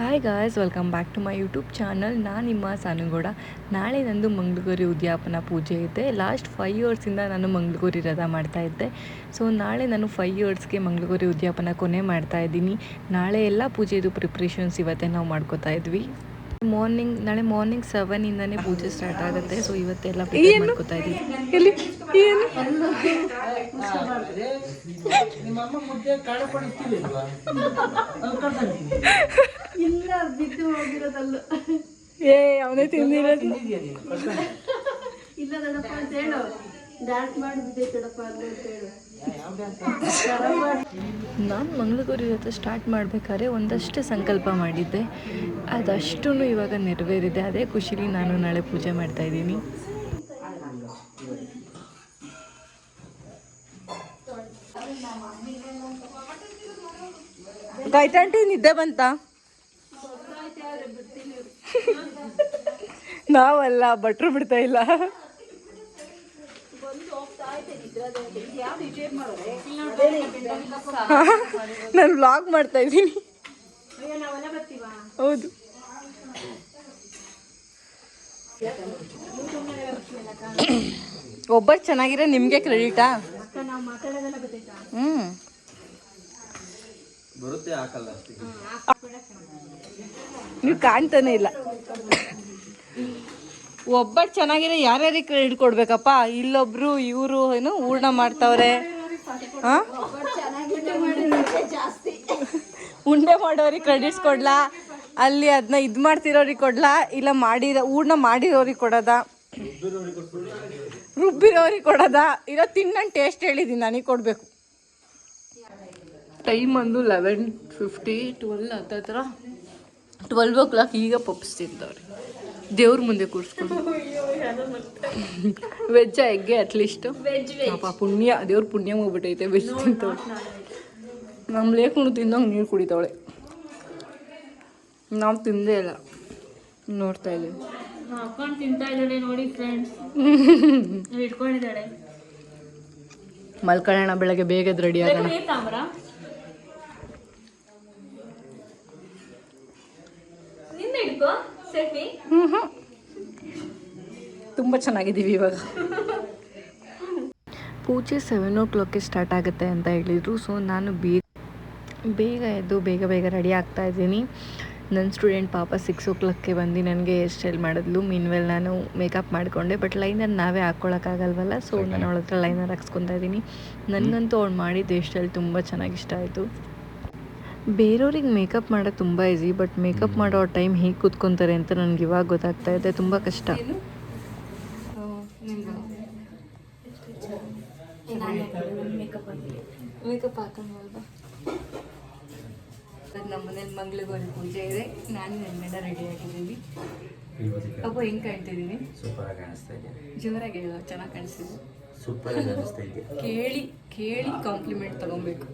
Hi guys welcome back to my YouTube channel ನಾನು ನಿಮ್ಮ ಸಾನುಗೌಡ. ನಾಳೆ ನಂದು ಮಂಗಳಗೌರಿ ಉದ್ಯಾಪನ ಪೂಜೆ ಇದೆ. ಲಾಸ್ಟ್ ಫೈವ್ ಇಯರ್ಸಿಂದ ನಾನು ಮಂಗಳಗೌರಿ ರಥ ಮಾಡ್ತಾ ಇದ್ದೆ. ಸೊ ನಾಳೆ ನಾನು ಫೈವ್ ಇಯರ್ಸ್ಗೆ ಮಂಗಳಗೌರಿ ಉದ್ಯಾಪನ ಕೊನೆ ಮಾಡ್ತಾ ಇದ್ದೀನಿ. ನಾಳೆ ಎಲ್ಲ ಪೂಜೆದು ಪ್ರಿಪ್ರೇಷನ್ಸ್ ಇವತ್ತೇ ನಾವು ಮಾಡ್ಕೋತಾ ಇದ್ವಿ. ಮಾರ್ನಿಂಗ್ ನಾಳೆ ಮಾರ್ನಿಂಗ್ ಸೆವೆನ್ ಇಂದಾನೆ ಪೂಜೆ ಸ್ಟಾರ್ಟ್ ಆಗುತ್ತೆ. ಸೊ ಇವತ್ತೆಲ್ಲ ಪ್ರಿಪೇರ್ ಮಾಡ್ಕೋತಾ ಹೋಗಿರೋದಲ್ಲ. ಏ ಅವನೇ ತಿಂದಿರೋದು. ಇಲ್ಲ ದೊಡ್ಡಪ್ಪ ಅಂತ ಹೇಳು. ಡ್ಯಾನ್ಸ್ ಮಾಡಿ ಬಿದ್ದೈತಡಪ್ಪ ಅಂತ ಹೇಳು. ನಾನು ಮಂಗಳಗೌರಿ ಜೊತೆ ಸ್ಟಾರ್ಟ್ ಮಾಡಬೇಕಾದ್ರೆ ಒಂದಷ್ಟು ಸಂಕಲ್ಪ ಮಾಡಿದ್ದೆ. ಅದಷ್ಟು ಇವಾಗ ನೆರವೇರಿದೆ. ಅದೇ ಖುಷಿಲಿ ನಾನು ನಾಳೆ ಪೂಜೆ ಮಾಡ್ತಾ ಇದ್ದೀನಿ. ಗಾಯ್ತಾಂಟಿ ನಿದ್ದೆ ಬಂತ? ನಾವಲ್ಲ, ಭಟ್ರು ಬಿಡ್ತಾ ಇಲ್ಲ. ನಾನು ಬ್ಲಾಗ್ ಮಾಡ್ತಾ ಇದ್ದೀನಿ. ಹೌದು. ಒಬ್ಬರು ಚೆನ್ನಾಗಿರೋ ನಿಮಗೆ ಕ್ರೆಡಿಟಾ ಹ್ಞೂ ಬರುತ್ತೆ ಹಾಕಲ್ಲ ನೀವು ಕಾಣ್ತಾನೆ ಇಲ್ಲ. ಒಬ್ಬಟ್ಟು ಚೆನ್ನಾಗಿದೆ ಯಾರ್ಯಾರಿಗೆ ಕ್ರೆಡಿಟ್ ಕೊಡ್ಬೇಕಪ್ಪ? ಇಲ್ಲೊಬ್ರು, ಇವರು ಏನು ಹೂರ್ಣ ಮಾಡ್ತಾವ್ರೆ. ಉಂಡೆ ಮಾಡೋರಿಗೆ ಕ್ರೆಡಿಟ್ಸ್ ಕೊಡ್ಲಾ? ಅಲ್ಲಿ ಅದನ್ನ ಇದು ಮಾಡ್ತಿರೋರಿಗೆ ಕೊಡ್ಲಾ? ಇಲ್ಲ ಮಾಡಿರೋ ಹೂರ್ಣ ಮಾಡಿರೋರಿಗೆ ಕೊಡೋದಾ? ರುಬ್ಬಿರೋರಿಗೆ ಕೊಡೋದಾ? ಇರೋ ತಿನ್ನ ಟೇಸ್ಟ್ ಹೇಳಿದ್ದೀನಿ ನನಗೆ ಕೊಡಬೇಕು. ಟೈಮ್ ಅಂದು ಲೆವೆನ್ ಫಿಫ್ಟಿ ಟ್ವೆಲ್ ಹತ್ತತ್ರ ಟ್ವೆಲ್ವ್ ಓ ಕ್ಲಾಕ್ ಈಗ ಪಪ್ಸ್ ದೇವ್ರ ಮುಂದೆ ಕೂರಿಸ್ಕೊಂಡು. ವೆಜ್ ಎಗ್ಗೆ ಅಟ್ಲೀಸ್ಟ್ ಪಾಪ ಪುಣ್ಯ ದೇವ್ರ ಪುಣ್ಯ ಹೋಗ್ಬಿಟ್ಟೈತೆ ವೆಜ್ ತಿಂತಾಳೆ ನಮ್ಮ ಲೇಖನು ತಿಂದಂಗೆ ನೀರು ಕುಡಿತಾವಳೆ. ನಾವು ತಿಂದೇ ಇಲ್ಲ. ನೋಡ್ತಾ ಇದ್ದೀವಿ ಹಾಕೊಂಡು ತಿಂತಾ ಇದ್ದಾಳೆ ನೋಡಿ ಫ್ರೆಂಡ್ಸ್ ಇಟ್ಕೊಂಡಿದ್ದಾಳೆ. ಮಲ್ಕೊಳ್ಳೋಣ ಬೆಳಗ್ಗೆ ಬೇಗ ರೆಡಿ ಆಗೋಣ ನೀರ್ ತಾಮ್ರ ನಿನ್ನ ಹಿಡ್ಕೋ ಸೆಲ್ಫಿ ಹ್ಞೂ ಹ್ಞೂ ತುಂಬ ಚೆನ್ನಾಗಿದ್ದೀವಿ ಇವಾಗ. ಪೂಜೆ ಸೆವೆನ್ ಓ ಕ್ಲಾಕ್ಗೆ ಸ್ಟಾರ್ಟ್ ಆಗುತ್ತೆ ಅಂತ ಹೇಳಿದರು. ಸೊ ನಾನು ಬೇಗ ಬೇಗ ಎದ್ದು ಬೇಗ ಬೇಗ ರೆಡಿ ಆಗ್ತಾ ಇದ್ದೀನಿ. ನನ್ನ ಸ್ಟೂಡೆಂಟ್ ಪಾಪ ಸಿಕ್ಸ್ ಓ ಕ್ಲಾಕ್ಗೆ ಬಂದು ನನಗೆ ಹೇರ್ ಸ್ಟೈಲ್ ಮಾಡಿದ್ಲು. ಮೀನ್ವೆಲ್ ನಾನು ಮೇಕಪ್ ಮಾಡಿಕೊಂಡೆ ಬಟ್ ಲೈನರ್ ನಾವೇ ಹಾಕ್ಕೊಳಕ್ಕಾಗಲ್ವಲ್ಲ ಸೊ ನಾನು ಅವಳ ಹತ್ರ ಲೈನರ್ ಹಾಕ್ಸ್ಕೊತಾ ಇದ್ದೀನಿ. ನನಗಂತೂ ಅವ್ಳು ಮಾಡಿದ್ದು ಹೇರ್ ಸ್ಟೈಲ್ ತುಂಬ ಚೆನ್ನಾಗಿ ಇಷ್ಟ ಆಯಿತು. ಬೇರೆಯವ್ರಿಗೆ ಮೇಕಪ್ ಮಾಡೋದು ತುಂಬ ಈಸಿ ಬಟ್ ಮೇಕಪ್ ಮಾಡೋ ಟೈಮ್ ಹೇಗೆ ಕೂತ್ಕೊತಾರೆ ಅಂತ ನನಗೆ ಇವಾಗ ಗೊತ್ತಾಗ್ತಾ ಇದೆ. ತುಂಬ ಕಷ್ಟ. ಮೇಕಪ್ ಹಾಕೊಂಡ್ವಲ್ವಾ ನಮ್ಮ ಮನೇಲಿ ಮಂಗಳಗೌರಿ ಪೂಜೆ ಇದೆ. ನಾನು ನನ್ನೆಲ್ಲ ರೆಡಿ ಆಗಿದ್ದೀನಿ. ಅಪ್ಪ ಹೆಂಗೆ ಕಾಣ್ತಿದ್ದೀನಿ ಸೂಪರ್ ಆಗಿ ಕಾಣಿಸ್ತಾ ಇದೆ. ಜೋರಾಗಿ ಹೇಳೋ ಚೆನ್ನಾಗಿ ಕಾಣಿಸ್ತಿದೆ. ಸೂಪರ್ ಆಗಿ ಕಾಣಿಸ್ತಾ ಇದೆ. ಕೇಳಿ ಕೇಳಿ ಕಾಂಪ್ಲಿಮೆಂಟ್ ತಗೊಬೇಕು.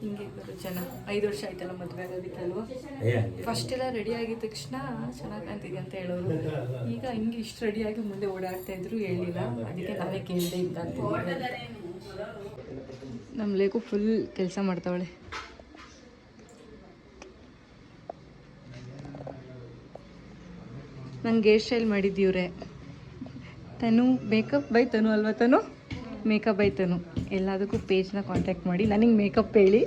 ಹಿಂಗೆ ಇರೋದು ಜನ ಐದು ವರ್ಷ ಆಯ್ತಲ್ಲ ಮದುವೆ ಅಲ್ವಾ? ಫಸ್ಟ್ ಎಲ್ಲ ರೆಡಿ ಆಗಿದ ತಕ್ಷಣ ಚೆನ್ನಾಗಿ ಕಾಣ್ತಿದೆ ಅಂತ ಹೇಳೋರು. ಈಗ ಹಿಂಗೆ ಇಷ್ಟು ರೆಡಿಯಾಗಿ ಮುಂದೆ ಓಡಾಡ್ತಾ ಇದ್ರು ಹೇಳಿಲ್ಲ. ಅದಕ್ಕೆ ನಾನೇ ಕೇಳಿದೆ ಇದ್ದ ನಮ್ಮ ಲೇಕು ಫುಲ್ ಕೆಲಸ ಮಾಡ್ತಾವಳೆ. ನಂಗೆ ಹೇರ್ ಸ್ಟೈಲ್ ಮಾಡಿದ್ದೀವ್ರೆ. ತನು ಮೇಕಪ್ ಬೈ ತನು ಅಲ್ವಾ ತನು? ಮೇಕಪ್ ಆಯ್ತಾನು. ತನು ಎಲ್ಲದಕ್ಕೂ ಪೇಜ್ನ ಕಾಂಟ್ಯಾಕ್ಟ್ ಮಾಡಿ ನನಗೆ ಮೇಕಪ್ ಹೇಳಿ.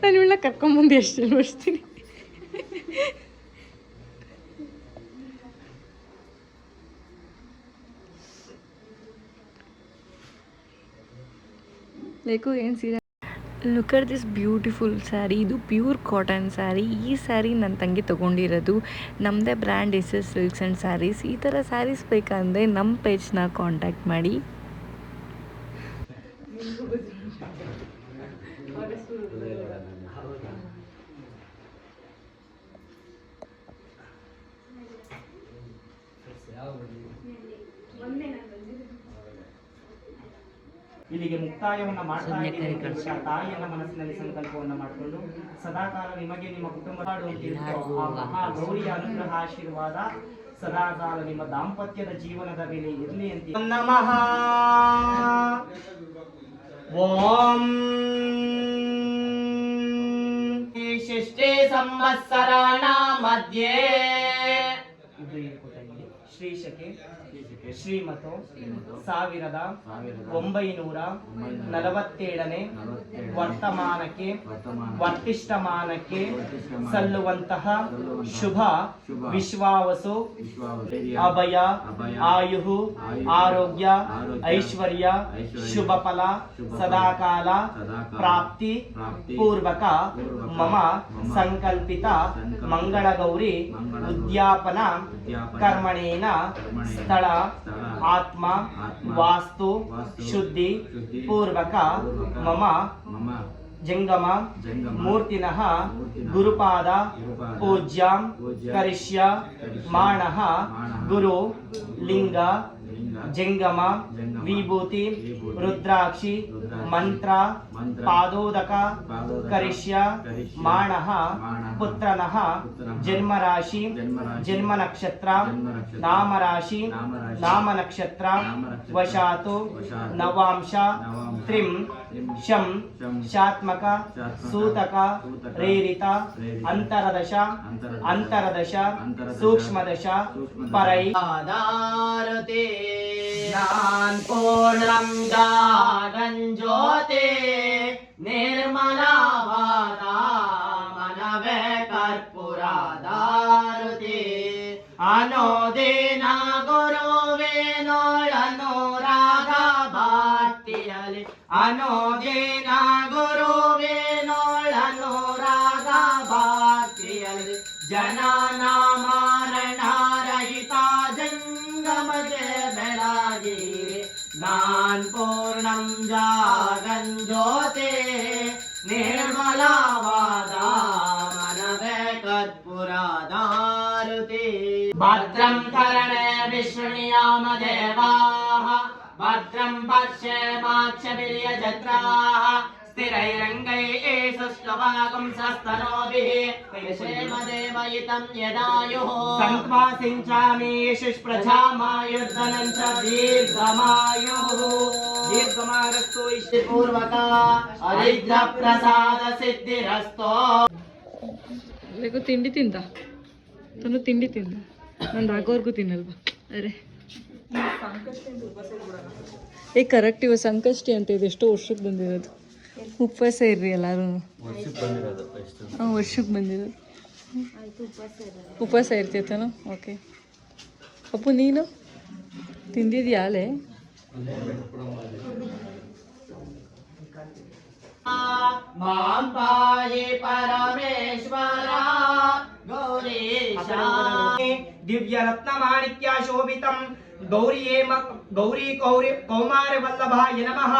ನಾನು ಇವಳನ್ನ ಕರ್ಕೊಂಬಂದು ಎಷ್ಟು ಮಾಡಿಸ್ತೀನಿ ಲೇಕು ಏನು ಸೀರೆ? Look at this beautiful saree ಇದು ಪ್ಯೂರ್ ಕಾಟನ್ ಸ್ಯಾರಿ ಈ ಸ್ಯಾರಿ ನನ್ನ ತಂಗಿ ತೊಗೊಂಡಿರೋದು. ನಮ್ಮದೇ brand S S silks and saris ಈ ಥರ ಸ್ಯಾರೀಸ್ ಬೇಕಂದರೆ ನಮ್ಮ ಪೇಜ್ನ ಕಾಂಟ್ಯಾಕ್ಟ್ ಮಾಡಿ. ಇಲ್ಲಿಗೆ ಮುಕ್ತಾಯವನ್ನ ಮಾಡ್ತಾ ಇದ್ದೇನೆ. ತಾಯಿಯನ್ನ ಮನಸ್ಸಿನಲ್ಲಿ ಸಂಕಲ್ಪವನ್ನ ಮಾಡಿಕೊಂಡು ಸದಾಕಾಲ ನಿಮಗೆ ನಿಮ್ಮ ಕುಟುಂಬ ಮಹಾ ಗೌರಿಯ ಅನುಗ್ರಹ ಆಶೀರ್ವಾದ ಸದಾಕಾಲ ನಿಮ್ಮ ದಾಂಪತ್ಯದ ಜೀವನದ ಮೇಲೆ ಇರಲಿ ಅಂತ ನಮಃ. ಓಂ ಶಿಷ್ಟೇ ಸಂವತ್ಸರ ಮಧ್ಯೆ. ಶ್ರೀಶಕೆ. ಶ್ರೀಮತು ಸಾವಿರದ ಒಂಬೈನೂರ ನಲವತ್ತೇಳನೇ ವರ್ತಮಾನಕ್ಕೆ ವರ್ತಿಷ್ಠಮಾನಕ್ಕೆ ಸಲ್ಲುವಂತಹ ಶುಭ ವಿಶ್ವಾವಸು ಅಭಯ ಆಯು ಆರೋಗ್ಯ ಐಶ್ವರ್ಯ ಶುಭ ಫಲ ಸದಾಕಾಲ ಪ್ರಾಪ್ತಿ ಪೂರ್ವಕ ಮಮ ಸಂಕಲ್ಪಿತ ಮಂಗಳಗೌರಿ ಉದ್ಯಾಪನ ಕರ್ಮಣೇನ ಸ್ಥಳ ಆತ್ಮ ವಾಸ್ತು ಶುದ್ಧಿ ಪೂರ್ವಕ ಮಮ ಜಂಗಮ ಮೂರ್ತಿನಃ ಗುರುಪಾದ ಪೂಜ್ಯಾಂ ಕರಿಷ್ಯ ಮಾಣಃ ಗುರು ಲಿಂಗ ಜಂಗಮ ವಿಭೂತಿ ರುದ್ರಾಕ್ಷಿ ಮಂತ್ರ ಪಾದೋದಕ ಕರಿಷ್ಯ ಮಾಣಃ ಪುತ್ರನಃ ಜನ್ಮರಾಶಿ ಜನ್ಮ ನಕ್ಷತ್ರ ನಾಮರಾಶಿ ನಾಮ ನಕ್ಷತ್ರ ವಶಾತು ನವಾಂಶ ತ್ರಿಂ ಶಂ ಶಾತ್ಮಕ ಸೂತಕ ಪ್ರೇರಿತ ಅಂತರದಶ ಅಂತರದಶ ಸೂಕ್ಷ್ಮದಶ ಪರೈ. ಪೂರ್ಣಂ ಜಾಗಂಜ್ಯೋತೆ ನಿರ್ಮಲವಾದ ಮನವೇ ಕರ್ಪೂರಾಧಾರತೆ ಅನೋದಿನ ಗುರುವೇನೋಳನು ರಾಗ ಭಕ್ತಿಯಲಿ ಅನೋದಿನ ಗುರುವೇನೋಳನು ರಾಗ ಭಕ್ತಿಯಲಿ ಜನನ ಮಾರಣ ರಹಿತ ಜಂಗಮಗೆ ಬೆಳಗಿ ನಾನ್ ಪೂರ್ಣಂ ಜಾಗನ್ भद्रं करणे विष्णुनियामदेवाः भद्रं पश्येमाक्षभिर्यजत्राः स्थिरैरङ्गैः सुष्ठुवागुंसस्तनोभिः यदायुः सन्त्वा सिञ्चामीशिष् प्रजामायुर्धनं च दीर्घमायुः दीर्घमारस्तु इष्टपूर्वका हरिद्रप्रसादसिद्धिरस्तो తిండి తిందా తను తిండి తిందా ಒಂದು ಆಗೋರ್ಗೂ ತಿನ್ನಲ್ವಾ? ಅರೆ. ಏ ಕರೆಕ್ಟ್ ಇವ ಸಂಕಷ್ಟಿ ಅಂತ ಇದು. ಎಷ್ಟೋ ವರ್ಷಕ್ಕೆ ಬಂದಿರೋದು. ಉಪವಾಸ ಇರ್ರಿ ಎಲ್ಲರೂ. ಹಾಂ ವರ್ಷಕ್ಕೆ ಬಂದಿರೋದು. ಉಪವಾಸ ಇರ್ತಿತ್ತೇನೋ ಓಕೆ ಅಪ್ಪು, ನೀನು? ತಿಂದಿದ್ಯಾಲೆ ಮಾಂ ಪರಮೇಶ್ವರ ಗೌರೀಶ. गौरीश दिव्यरत्नमाणिक्या शोभितं गौरीये गौरी कौरि कौमारवल्लभाय नमः।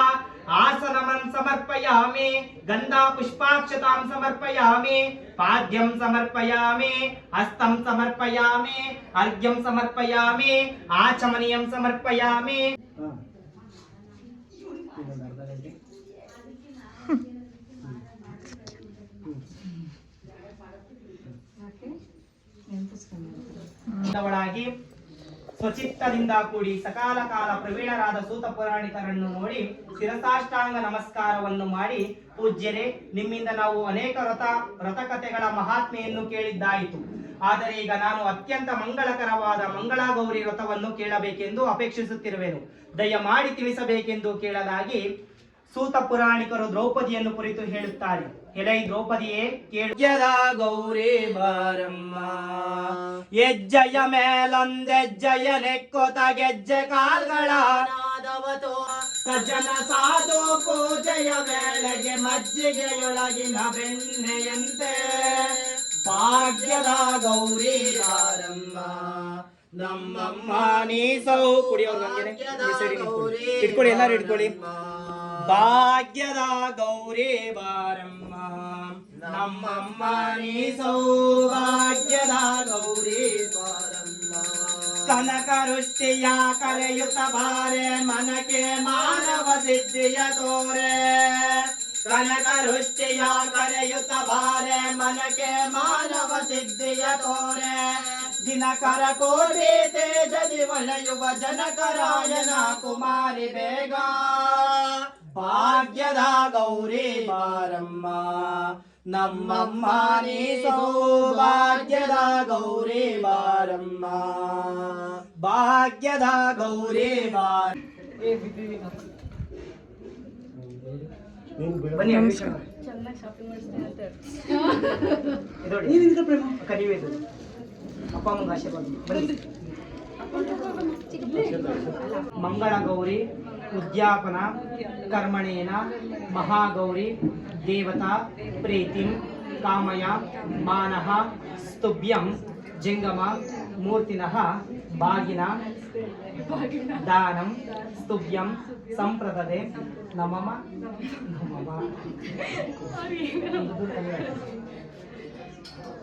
आसनमं समर्पयामि। गन्धा पुष्पाक्षतां समर्पयामि। पाद्यं समर्पयामि। हस्तं समर्पयामि। अर्घ्यं समर्पयामि। आचमनीयं समर्पयामि। ದವಳಾಗಿ ಸ್ವಚಿತ್ತದಿಂದ ಕೂಡಿ ಸಕಾಲ ಕಾಲ ಪ್ರವೀಣರಾದ ಸೂತ ಪುರಾಣಿಕರನ್ನು ನೋಡಿ ಶಿರಸಾಷ್ಟಾಂಗ ನಮಸ್ಕಾರವನ್ನು ಮಾಡಿ, ಪೂಜ್ಯರೇ, ನಿಮ್ಮಿಂದ ನಾವು ಅನೇಕ ವ್ರತ, ವ್ರತಕಥೆಗಳ ಮಹಾತ್ಮೆಯನ್ನು ಕೇಳಿದ್ದಾಯಿತು. ಆದರೆ ಈಗ ನಾನು ಅತ್ಯಂತ ಮಂಗಳಕರವಾದ ಮಂಗಳಗೌರಿ ವ್ರತವನ್ನು ಕೇಳಬೇಕೆಂದು ಅಪೇಕ್ಷಿಸುತ್ತಿರುವೆನು. ದಯಮಾಡಿ ತಿಳಿಸಬೇಕೆಂದು ಕೇಳಲಾಗಿ ಸೂತ ಪುರಾಣಿಕರು ದ್ರೌಪದಿಯನ್ನು ಕುರಿತು ಹೇಳುತ್ತಾರೆ. ಎಲೈ ದ್ರೌಪದಿಯೇ ಕೇಳ. ಗೌರಿ ಬಾರಮ್ಮ. ಹೆಜ್ಜೆಯ ಮೇಲೊಂದೆಜ್ಜೆಯ ನೆಕ್ಕೋತ ಗೆಜ್ಜೆ ಕಾಲ್ಗಳ. ನಾದವತು ಸಜ್ಜನ ಸಾಧು ಪೂಜೆಯ ವೇಳೆಗೆ ಮಜ್ಜಿಗೆಯೊಳಗಿನ ಬೆಣ್ಣೆಯಂತೆ. ಭಾಗ್ಯದ ಗೌರಿ ಬಾರಮ್ಮ. ನಮ್ಮಮ್ಮ ನೀ ಸೌ ಕುಡಿಯೋರು ಇಟ್ಕೊಳ್ಳಿ ಎಲ್ಲಾರು ಇಟ್ಕೊಳ್ಳಿ. ಭಾಗ್ಯದ ಗೌರಿ ಬಾರಮ್ಮ ನಮ್ಮಮ್ಮ ನೀ ಸೌಭಾಗ್ಯದ ಗೌರಿ ಬಾರಮ್ಮ ಕನಕ ವೃಷ್ಟಿಯ ಕರೆಯುತ್ತ ಬಾರೆ ಮನಕ್ಕೆ ಮಾನವ ಸಿದ್ಧಿಯ ತೋರೆ. ಕನಕ ವೃಷ್ಟಿಯ ಕರೆಯುತ್ತ ಬಾರೆ ಮನಕ್ಕೆ ಮಾನವ ಸಿದ್ಧಿಯ ತೋರೆ. ದಿನಕರ ಕೋಟಿ ತೇಜದಿ ಒಳೆಯುವ ಜನಕರಾಯನ ಕುಮಾರಿ ಬೇಗ. ಭಾಗ್ಯದ ಗೌರಿ ಬಾರಮ್ಮ ನಮ್ಮಮ್ಮ ನೀ ಸೌಭಾಗ್ಯದ ಗೌರಿ ಬಾರಮ್ಮ ಭಾಗ್ಯದ ಗೌರಿ ಬಾರ ಬನ್ನಿ ಅಕ್ಕ, ಇದೊಡಿ. ಅಕ್ಕ, ನೀವೇ ಇದು. ಅಪ್ಪ ಅಮ್ಮಂಗೆ ಆಶೀರ್ವಾದ ಬನ್ನಿ ಮಂಗಳ ಗೌರಿ ಉದ್ಯಾಪನ ಕರ್ಮಣೇನ ಮಹಾಗೌರಿ ದೇವತಾ ಪ್ರೀತಿಂ ಕಾಮಯ ಮಾನಃ ಸ್ತುಭ್ಯಂ ಜಂಗಮ ಮೂರ್ತಿನಃ ಬಾಗಿನ ದಾನಂ ಸ್ತುಭ್ಯಂ ಸಂಪ್ರದದೆ ನಮಮ ನಮಮ.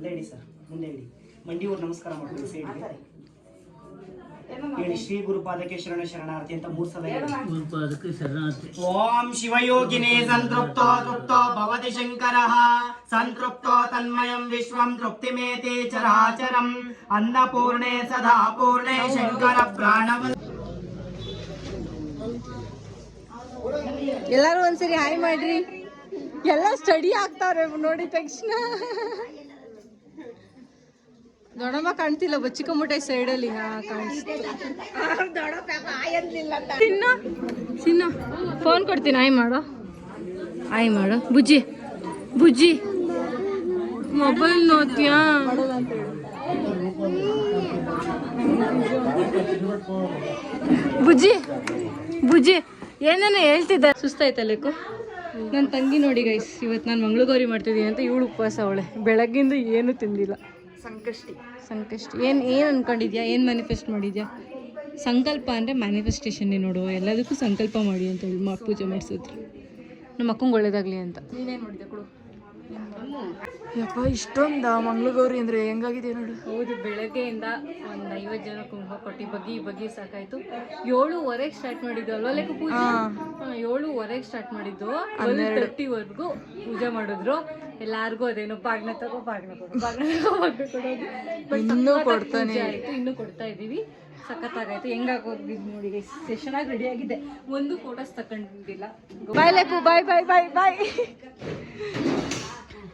ಅಲ್ಲೇ ಹೇಳಿ ಸರ್ ಮುಂದೆ ಹೇಳಿ ಮಂಡಿ ಊರು ನಮಸ್ಕಾರ ಮಾಡ್ತೀವಿ ಸೇರಿ. ಹೇಳಿ ಶ್ರೀ ಗುರುಪಾದಕ್ಕೆ ಶರಣ ಶರಣಾರ್ಥಿ ಅಂತ ಮೂರ್ ಸಲ ಹೇಳಿ. ಓಂ ಶಿವಯೋಗಿನೇ ಸಂತೃಪ್ತೋ ತೃಪ್ತೋ ಭವತಿ ಶಂಕರಃ. ಸಂತೃಪ್ತೋ ತನ್ಮಯಂ ವಿಶ್ವಂ ತೃಪ್ತಿಮೇತೆ ಚರಾಚರಂ. ಅನ್ನಪೂರ್ಣೆ ಸದಾ ಪೂರ್ಣೆ ಶಂಕರ ಪ್ರಾಣವ ಎಲ್ಲರೂ ಒಂದ್ಸರಿ ಹಾಯ್ ಮಾಡ್ರಿ. ಎಲ್ಲ ಸ್ಟಡಿ ಆಗ್ತಾವ್ರೆ ನೋಡಿ ತಕ್ಷಣ. ದೊಡ್ಡಮ್ಮ ಕಾಣ್ತಿಲ್ಲ ಬಚ್ಚಿಕೊಂಬಿಟ್ಟೆ ಸೈಡಲ್ಲಿ ಕಾಣಿಸ್ತು ಚಿನ್ನ ಫೋನ್ ಕೊಡ್ತೀನಿ, ಆಯ್ ಮಾಡು. ಆಯ್ ಮಾಡು. ಬುಜ್ಜಿ ಬುಜ್ಜಿ. ಮೊಬೈಲ್ ನೋಡ್ತೀಯಾ? ಬುಜ್ಜಿ ಬುಜ್ಜಿ, ಏನೇನೋ ಹೇಳ್ತಿದ್ದ. ಸುಸ್ತಾಯ್ತಲ್ಲೇಕು ನನ್ನ ತಂಗಿ ನೋಡಿ ಗೈಸ್ ಇವತ್ತು ನಾನು ಮಂಗಳಗೌರಿ ಮಾಡ್ತಿದ್ದೀನಿ ಅಂತ ಇವಳು ಉಪವಾಸ ಅವಳೆ. ಬೆಳಗ್ಗಿಂದ ಏನೂ ತಿಂದಿಲ್ಲ. ಸಂಕಷ್ಟಿ. ಸಂಕಷ್ಟಿ. ಏನು ಏನು ಅನ್ಕೊಂಡಿದ್ಯಾ? ಏನು ಮ್ಯಾನಿಫೆಸ್ಟ್ ಮಾಡಿದ್ಯಾ? ಸಂಕಲ್ಪ ಅಂದರೆ ಮ್ಯಾನಿಫೆಸ್ಟೇಷನ್ನೇ ನೋಡುವ. ಎಲ್ಲದಕ್ಕೂ ಸಂಕಲ್ಪ ಮಾಡಿ ಅಂತ ಹೇಳಿ ಮಾ ಪೂಜೆ ಮಾಡಿಸಿದ್ರು. ನಮ್ಮ ಅಕ್ಕಂಗೆ ಒಳ್ಳೇದಾಗಲಿ ಅಂತ. ನೀನೇನು ಮಾಡಿದೆ ಕೊಡು. ಯಪ್ಪ ಇಷ್ಟೊಂದ ಮಂಗಳಗೌರಿ ಅಂದರೆ ಹೆಂಗಾಗಿದೆ ನೋಡು. ಹೌದು ಬೆಳಗ್ಗೆಯಿಂದ ಒಂದು ಐವತ್ತು ಜನ ಕುಂಭ ಕೊಟ್ಟು ಬಗ್ಗಿ ಬಗ್ಗಿ ಸಾಕಾಯ್ತು. ಏಳುವರೆಗೆ ಸ್ಟಾರ್ಟ್ ಮಾಡಿದ್ದು ಅಲ್ವಾ ಲೈಕ್ ಪೂಜೆ ಏಳುವರೆಗೆ ಸ್ಟಾರ್ಟ್ ಮಾಡಿದ್ದು. ಟ್ವೆಲ್ ತರ್ಟಿವರೆಗೂ ಪೂಜೆ ಮಾಡಿದ್ರು. ಎಲ್ಲಾರ್ಗೂ ಅದೇನು ಬಾಗ್ನ ತಗೋ ಬಾಗ್ನ ಕೊಡು. ಬಾಗ್ನ ತಗೋ ಬಾಗ್ನ ಕೊಡೋದು ಇನ್ನೂ ಕೊಡ್ತಾನೆ. ಇನ್ನು ಆಯ್ತು ಇನ್ನೂ ಕೊಡ್ತಾ ಇದ್ದೀವಿ. ಸಖತ್ತಾಗಾಯ್ತು. ಹೆಂಗಾಗೋಗಿದ್ ನೋಡಿ ಸೆಷನ್ ಆಗಿ ರೆಡಿ ಆಗಿದೆ. ಒಂದು photos ತಕೊಂಡಿಲ್ಲ. Bye life bye bye bye bye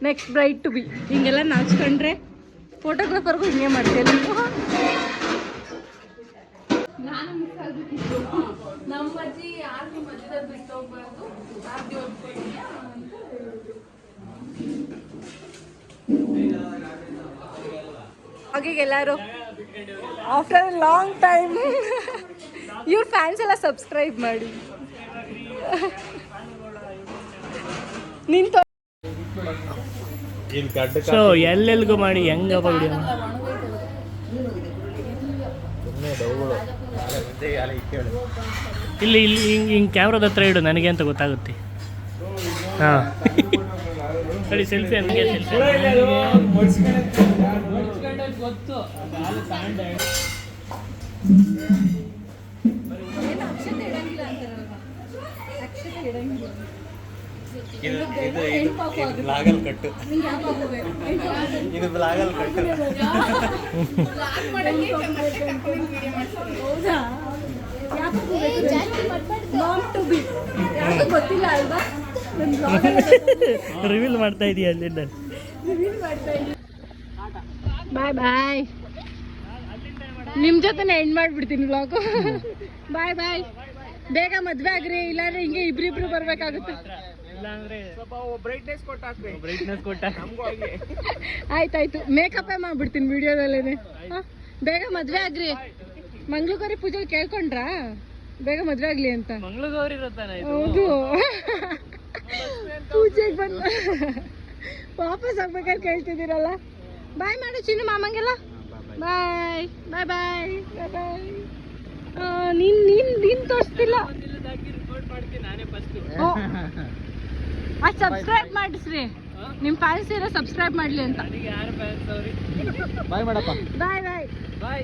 next bright to be ಹಿಂಗೆಲ್ಲ ನಾಚ್ಕೊಂಡ್ರೆ ಫೋಟೋಗ್ರಾಫರ್ಗೂ ಹಿಂಗೆ ಮಾಡ್ತೀಯ ನೀವು ಹಾಗೆ ಆಫ್ಟರ್ ಲಾಂಗ್ ಟೈಮ್ ಇವ್ರ ಫ್ಯಾನ್ಸ್ ಎಲ್ಲ ಸಬ್ಸ್ಕ್ರೈಬ್ ಮಾಡಿ. ನಿಂತು ಸೊ ಎಲ್ಲೆಲ್ಗೂ ಮಾಡಿ ಹೆಂಗಪ್ಪ ವಿಡಿಯೋ ಇಲ್ಲಿ ಇಲ್ಲಿ, ಹಿಂಗೆ ಹಿಂಗೆ ಕ್ಯಾಮ್ರಾದ ಹತ್ರ ಇಡು, ನನಗೆ ಅಂತ ಗೊತ್ತಾಗುತ್ತೆ. ಹಾಂ. ಸರಿ ಸೆಲ್ಫಿ ಹಂಗೆ ಸೆಲ್ಫಿ ಬ್ಲಾಗಲ್ ಕಟ್ಟು. ಇದು ಬ್ಲಾಗಲ್ ಕಟ್ಟು. ಗೊತ್ತಿಲ್ಲ ಅಲ್ವಾ? ರಿವೀಲ್ ಮಾಡ್ತಾ ಇದೀಯ ಅಲ್ಲಿಂದ ಬಾಯ್ ಬಾಯ್ ನಿಮ್ಮ ಜೊತೆನೆ ಎಂಡ್ ಮಾಡ್ಬಿಡ್ತೀನಿ ಬ್ಲಾಗ್ ಬಾಯ್ ಬಾಯ್ ಬೇಗ ಮದ್ವೆ ಆಗ್ರಿ ಇಲ್ಲಾಂದ್ರೆ ಹಿಂಗೆ ಇಬ್ರಿಬ್ರು ಬರ್ಬೇಕಾಗುತ್ತೆ. ಬ್ರೈಟ್ನೆಸ್ ಕೊಟ್ಟ ಆಯ್ತಾಯ್ತು. ಮೇಕಪ್ ಮಾಡ್ಬಿಡ್ತೀನಿ ವಿಡಿಯೋದಲ್ಲೇನೆ ಬೇಗ ಮದ್ವೆ ಆಗ್ರಿ. ಮಂಗ್ಳಗೌರಿ ಪೂಜೆ ಕೇಳ್ಕೊಂಡ್ರಾ? ಬೇಗ ಮದ್ವೆ ಆಗ್ಲಿ ಅಂತ. ಹೌದು. ಪೂಜೆಗೆ ಬಂದ ವಾಪಸ್ ಆಗ್ಬೇಕಾದ್ರೆ ಕೇಳ್ತಿದ್ದೀರಲ್ಲ? ಬಾಯ್ ಮಾಡು ಚಿನ್ನು ಮಾಮಂಗೆಲ್ಲ. ಬಾಯ್ ಬಾಯ್ ಬಾಯ್ ಬಾಯ್ ಬಾಯ್ ನೀನ್ ನೀನ್ ನೀನ್ ತೋರಿಸ್ತಿಲ್ಲ. ಅದ್ ಸಬ್ಸ್ಕ್ರೈಬ್ ಮಾಡಿಸ್ರಿ ನಿಮ್ ಫ್ಯಾನ್ಸ್ ಇರೋ ಸಬ್ಸ್ಕ್ರೈಬ್ ಮಾಡ್ಲಿ ಅಂತ. ಬಾಯ್ ಬಾಯ್ ಬಾಯ್